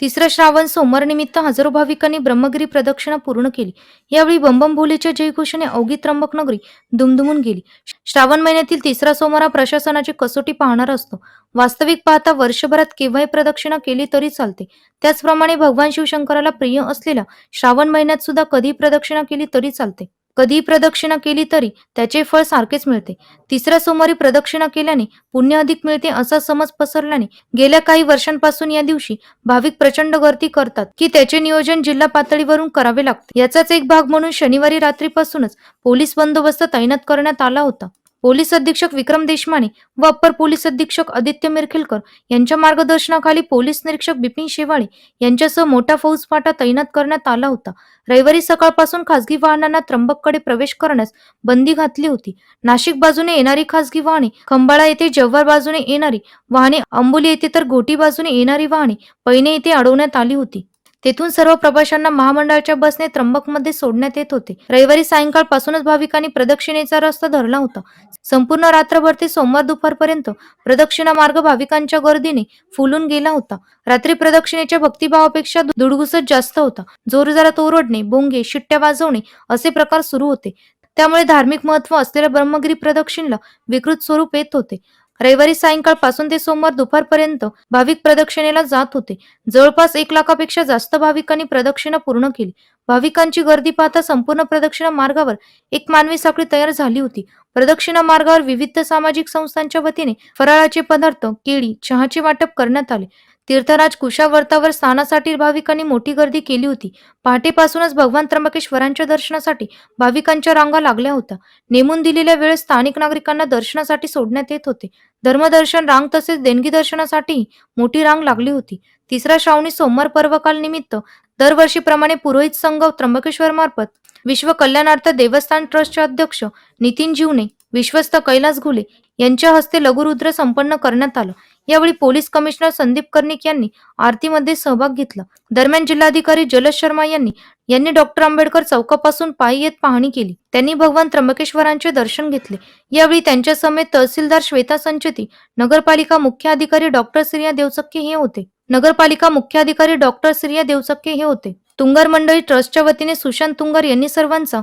तिसरं श्रावण सोमवार निमित्त हजारो भाविकांनी ब्रह्मगिरी प्रदक्षिणा पूर्ण केली. यावेळी बंबम भोलेच्या जयघोषाने अवघी त्र्यंबकनगरी दुमदुमून गेली. श्रावण महिन्यातील तिसरा सोमवार हा प्रशासनाची कसोटी पाहणार असतो. वास्तविक पाहता वर्षभरात केव्हाही प्रदक्षिणा केली तरी चालते. त्याचप्रमाणे भगवान शिवशंकराला प्रिय असलेल्या श्रावण महिन्यात सुद्धा कधीही प्रदक्षिणा केली तरी चालते. कधीही प्रदक्षिणा केली तरी त्याचे फळ सारखेच मिळते. तिसऱ्या सोमवारी प्रदक्षिणा केल्याने पुण्य अधिक मिळते असा समज पसरल्याने गेल्या काही वर्षांपासून या दिवशी भाविक प्रचंड गर्दी करतात की त्याचे नियोजन जिल्हा पातळीवरून करावे लागते. याचाच एक भाग म्हणून शनिवारी रात्रीपासूनच पोलीस बंदोबस्त तैनात करण्यात आला होता. पोलीस अधीक्षक विक्रम देशमाने व अप्पर पोलीस अधीक्षक आदित्य मिरखिलकर यांच्या मार्गदर्शनाखाली पोलीस निरीक्षक बिपिन शेवाळे यांच्यासह मोठा फौजफाटा तैनात करण्यात आला होता. रविवारी सकाळपासून खासगी वाहनांना त्र्यंबककडे प्रवेश करण्यास बंदी घातली होती. नाशिक बाजूने येणारी खासगी वाहने खंबाळा येथे जव्हार बाजूने येणारी वाहने अंबोली येथे तर घोटी बाजूने येणारी वाहने पैने येथे अडवण्यात आली होती. तेथून सर्व प्रवाशांना महामंडळाच्या बसने त्र्यंबकमध्ये सोडण्यात येत होते. रविवारी सायंकाळपासूनच भाविकांनी प्रदक्षिणेचा रस्ता धरला होता. संपूर्ण रात्रभर ते सोमवार दुपारपर्यंत प्रदक्षिणा मार्ग भाविकांच्या गर्दीने फुलून गेला होता. रात्री प्रदक्षिणेच्या भक्तिभावापेक्षा दुडगुसत जास्त होता. जोरजोरात ओरडणे बोंगे शिट्ट्या वाजवणे असे प्रकार सुरू होते. त्यामुळे धार्मिक महत्त्व असलेल्या ब्रह्मगिरी प्रदक्षिणला विकृत स्वरूप येत होते. रविवारी सायंकाळपासून ते सोमवार दुपारपर्यंत भाविक प्रदक्षिणेला जात होते. जवळपास एक लाखापेक्षा जास्त भाविकांनी प्रदक्षिणा पूर्ण केली. भाविकांची गर्दी पाहता संपूर्ण प्रदक्षिणा मार्गावर एक मानवी साखळी तयार झाली होती. प्रदक्षिणा मार्गावर विविध सामाजिक संस्थांच्या वतीने फराळाचे पदार्थ केळी चहाचे वाटप करण्यात आले. तीर्थराज कुशावर्तावर स्थानासाठी भाविकांनी मोठी गर्दी केली होती. पहाटेपासूनच भगवान त्र्यंबकेश्वरांच्या दर्शनासाठी भाविकांच्या रांगा लागल्या होत्या. नेमून दिलेल्या वेळेस स्थानिक नागरिकांना दर्शनासाठी सोडण्यात येत होते. धर्मदर्शन रांग तसेच देणगी दर्शनासाठीही मोठी रांग लागली होती. तिसरा श्रावणी सोमवार पर्वकाल निमित्त दरवर्षीप्रमाणे पुरोहित संघ त्र्यंबकेश्वर मार्फत विश्व कल्याणार्थ देवस्थान ट्रस्टचे अध्यक्ष नितीन जीवने विश्वस्त कैलास घुले यांच्या हस्ते लघुरुद्र संपन्न करण्यात आलं. यावेळी पोलीस कमिशनर संदीप कर्णिक यांनी आरतीमध्ये सहभाग घेतला. दरम्यान जिल्हाधिकारी जलज शर्मा यांनी यांनी डॉक्टर आंबेडकर चौकापासून पायी येत पाहणी केली. त्यांनी भगवान त्र्यंबकेश्वरांचे दर्शन घेतले. यावेळी त्यांच्या समेत तहसीलदार श्वेता संचेती नगरपालिका मुख्य अधिकारी डॉक्टर श्रिया देवचक्के हे होते. नगरपालिका मुख्य अधिकारी डॉक्टर श्रिया देवचक्के हे होते. तुंगार मंडळी ट्रस्टच्या वतीने सुशांत तुंगार यांनी सर्वांचा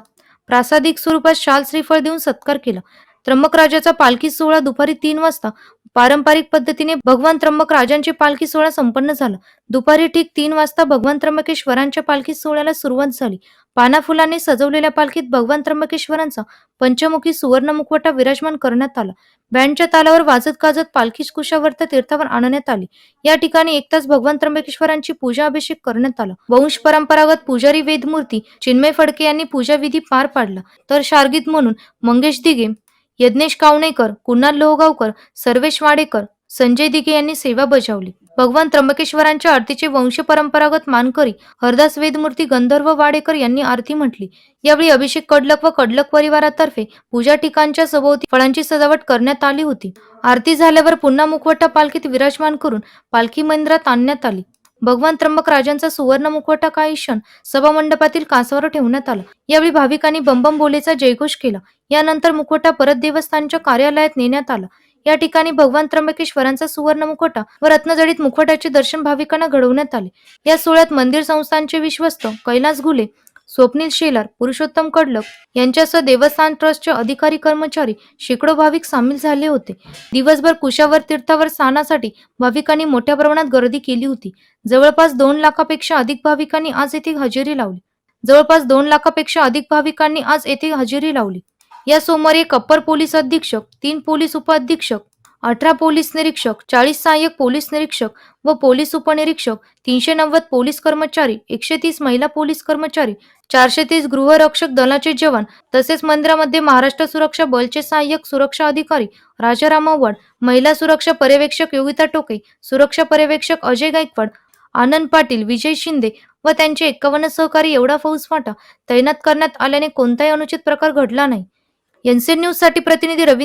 प्रासादिक स्वरूपात शाल श्रीफळ देऊन सत्कार केला. त्र्यंबक राजाचा पालखी सोहळा दुपारी तीन वाजता. पारंपरिक पद्धतीने भगवान त्र्यंबक राजांची पालखी सोहळा संपन्न झाला. दुपारी ठीक तीन वाजता भगवान त्र्यंबकेश्वरांच्या पालखी सोहळ्याला सुरुवात झाली. पाना फुलाने सजवलेल्या पालखीत भगवान त्र्यंबकेश्वरांचा पंचमुखी सुवर्ण मुखवटा विराजमान करण्यात आला. बँडच्या तालावर वाजत गाजत पालखी कुशावर्त तीर्थावर आणण्यात आली. या ठिकाणी एक तास भगवान त्र्यंबकेश्वरांची पूजा अभिषेक करण्यात आला. वंश परंपरागत पुजारी वेदमूर्ती चिन्मय फडके यांनी पूजा विधी पार पाडला. तर शार्गीत म्हणून मंगेश दिघे यज्ञेश कावणेकर कुणाल लोहगावकर सर्वेश वाडेकर संजय दिघे यांनी सेवा बजावली. भगवान त्र्यंबकेश्वरांच्या आरतीचे वंश परंपरागत मानकरी हरदास वेदमूर्ती गंधर्व वाडेकर यांनी आरती म्हटली. यावेळी अभिषेक कडलक व कडलक परिवारातर्फे पूजा ठिकाणच्या सभोवती फळांची सजावट करण्यात आली होती. आरती झाल्यावर पुन्हा मुखवटा पालखीत विराजमान करून पालखी मंदिरात आणण्यात आली. भगवान त्र्यंबक राजांचा सुवर्ण मुखवटा काही क्षण सभामंडपातील कासावर ठेवण्यात आला. यावेळी भाविकांनी बंबम बोलेचा जयघोष केला. यानंतर मुखवटा परत देवस्थानच्या कार्यालयात नेण्यात आला. या ठिकाणी भगवान त्र्यंबकेश्वरांचा सुवर्ण मुखवटा व रत्नजडित मुखवट्याचे दर्शन भाविकांना घडवण्यात आले. या सोहळ्यात मंदिर संस्थांचे विश्वस्त कैलास घुले स्वप्नील शेलार पुरुषोत्तम कडलक यांच्यासह देवस्थान ट्रस्टचे अधिकारी कर्मचारी शेकडो भाविक सामील झाले होते. दिवसभर कुशावर तीर्थावर स्नानासाठी भाविकांनी मोठ्या प्रमाणात गर्दी केली होती. जवळपास दोन लाखापेक्षा अधिक भाविकांनी आज येथे हजेरी लावली. जवळपास दोन लाखापेक्षा अधिक भाविकांनी आज येथे हजेरी लावली. या सोमवारी एक अप्पर पोलीस अधीक्षक तीन पोलीस उपअधीक्षक अठरा पोलीस निरीक्षक चाळीस सहाय्यक पोलीस निरीक्षक व पोलीस उपनिरीक्षक तीनशे नव्वद पोलीस कर्मचारी एकशे तीस महिला पोलीस कर्मचारी चारशे तीस गृहरक्षक दलाचे जवान तसेच मंदिरामध्ये महाराष्ट्र सुरक्षा बलचे सहाय्यक सुरक्षा अधिकारी राजाराम आव्हाड महिला सुरक्षा पर्यवेक्षक योगिता टोके सुरक्षा पर्यवेक्षक अजय गायकवाड आनंद पाटील विजय शिंदे व त्यांचे एकावन्न सहकारी एवढा फौज फाटा तैनात करण्यात आल्याने कोणताही अनुचित प्रकार घडला नाही. एनसीएन न्यूजसाठी प्रतिनिधी रवींद्र